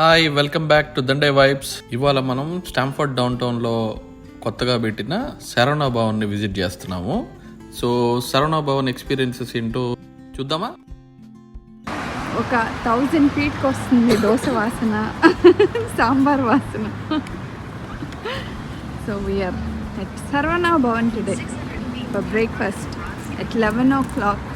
Hi welcome back to Dande vibes. ఇవాళ మనం Stamford down టౌన్లో కొత్తగా పెట్టిన శరవణ భవన్ని విజిట్ చేస్తున్నాము. సో శరవణ భవన్ ఎక్స్పీరియన్సెస్ ఏంటో చూద్దామా? ఒక థౌజండ్ ఫీట్కి వస్తుంది దోశ వాసన సాంబార్ వాసన. So we're at Saravana Bhavan today for breakfast at eleven o'clock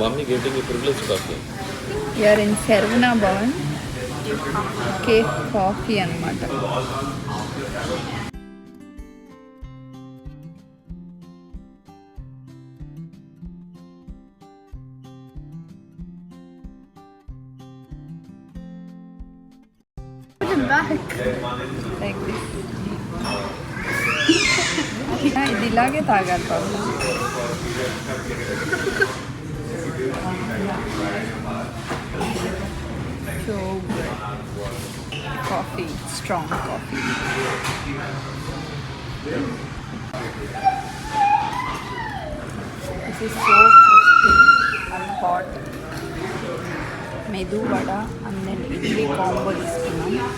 mummy getting privilege coffee you're in శర్వనా Bhavan cafe coffee అనమాట లైక్ దిస్ ఇది ఇలాగే తాగాలి పాపం Coffee, strong coffee. This is so crispy and hot. Medu vada and then idli combo తీసుకున్నాం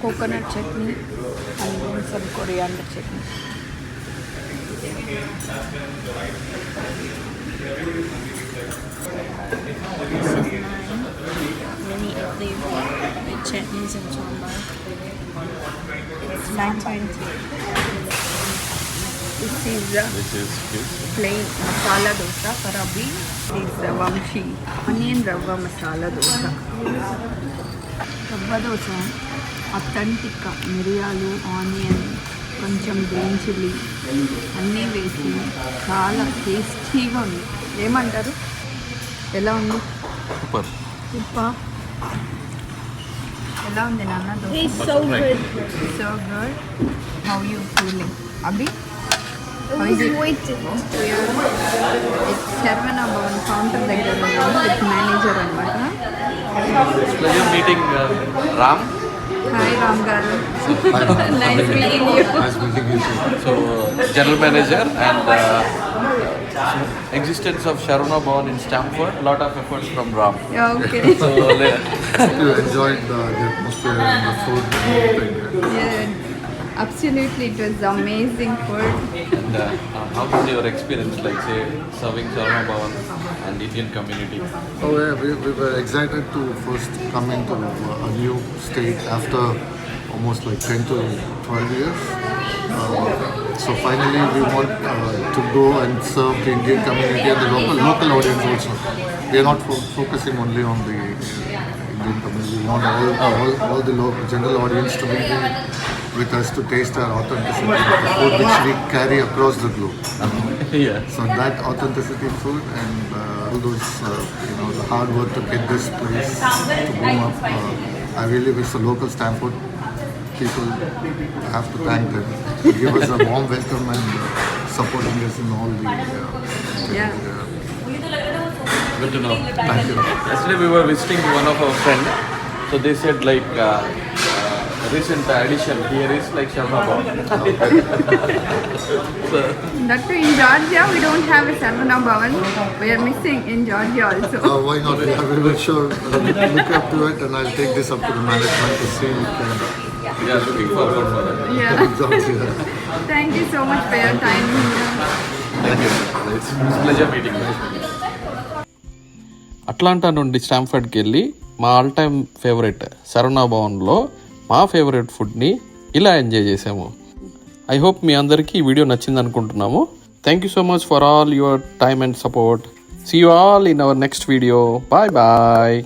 coconut chutney and then some mini Italy with chutneys and sambar. It's 9.3. This is the this is plain masala dosa parabi. It's a vamshi onion rava masala dosa. Rava dosa authentic మిరియాలు onion కొంచెం green chilli అన్నీ వేసి చాలా టేస్టీగా ఉంది ఏమంటారు ఎలా ఉంది సూపర్ ఇప్పా. ఎలా ఉంది నాన్న so good so good how you feeling Abhi Saravana Bhavan counter దగ్గర with Ram Hi Ramgaru. nice meeting you. Nice meeting you too. So, uh, general manager and uh, existence of Sharuna born in Stamford, lot of efforts from Ram. Yeah, okay. so, uh, you enjoyed the atmosphere and the food everything. Yeah, Absolutely, it was amazing food. And uh, uh, how was your experience, like say, serving shawarma bhavan and Indian community? Oh yeah, we, we were excited to first come into a new state after almost like 10 to 12 years. Uh, so finally we want uh, to go and serve the Indian community and the local, local audience also. We are not fo focusing only on the Indian community, we want all, uh, all, all the local, general audience to be with us to taste our authenticity, of the food which we carry across the globe. yeah. So that authenticity food and uh, all those, uh, you know, the hard work to get this place to boom up. Uh, I really wish the local Stanford people I have to thank them to give us a warm welcome and uh, supporting us in all the. Uh, Yeah. uh, Good to know. thank you. Yesterday we were visiting one of our friend. So they said like uh, recent addition here is like Sharma Bhavan. That too in Georgia, we don't have a Sarvana Bhavan. We are missing in Georgia also. Uh, why not? I will make sure uh, look up to it, and I'll take this up to the management to see. if Can, We are looking forward for that. Yeah. exactly. Thank you so much for your time. Thank you. It's pleasure meeting you. Atlanta నుండి స్టాంఫర్డ్కి వెళ్ళి మా all time favourite సరవణా భవన్లో మా favourite ఫుడ్ని ఇలా enjoy చేసాము I hope మీ అందరికీ ఈ వీడియో నచ్చింది అనుకుంటున్నాము. Thank you so much for all your time and support see you all in our next video bye bye